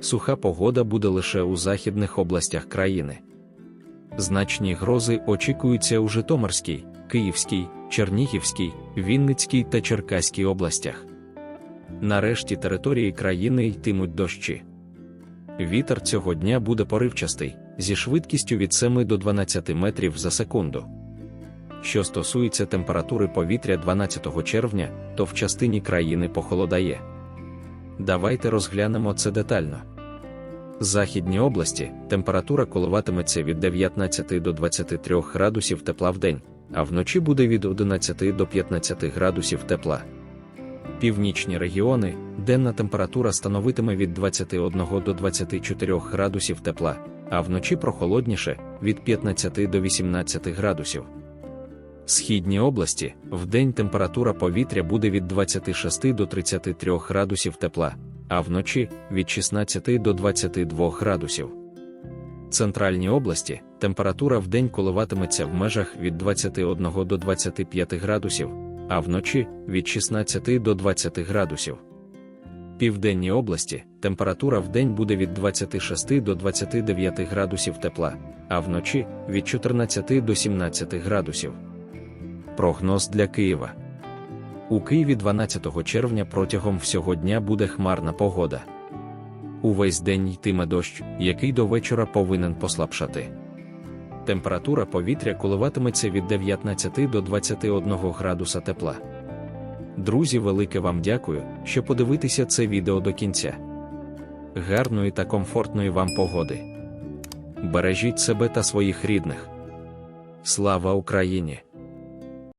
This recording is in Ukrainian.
суха погода буде лише у західних областях країни. Значні грози очікуються у Житомирській, Київській, Чернігівській, Вінницькій та Черкаській областях. Нарешті території країни йтимуть дощі. Вітер цього дня буде поривчастий, зі швидкістю від 7 до 12 метрів за секунду. Що стосується температури повітря 12 червня, то в частині країни похолодає. Давайте розглянемо це детально. Західні області температура коливатиметься від 19 до 23 градусів тепла в день, а вночі буде від 11 до 15 градусів тепла. Північні регіони денна температура становитиме від 21 до 24 градусів тепла, а вночі прохолодніше від 15 до 18 градусів. Східні області вдень температура повітря буде від 26 до 33 градусів тепла, а вночі від 16 до 22 градусів. Центральні області температура вдень коливатиметься в межах від 21 до 25 градусів, а вночі від 16 до 20 градусів. Південні області температура вдень буде від 26 до 29 градусів тепла, а вночі від 14 до 17 градусів. Прогноз для Києва. У Києві 12 червня протягом всього дня буде хмарна погода. Увесь день йтиме дощ, який до вечора повинен послабшати. Температура повітря коливатиметься від 19 до 21 градуса тепла. Друзі, велике вам дякую, що подивитеся це відео до кінця. Гарної та комфортної вам погоди. Бережіть себе та своїх рідних. Слава Україні!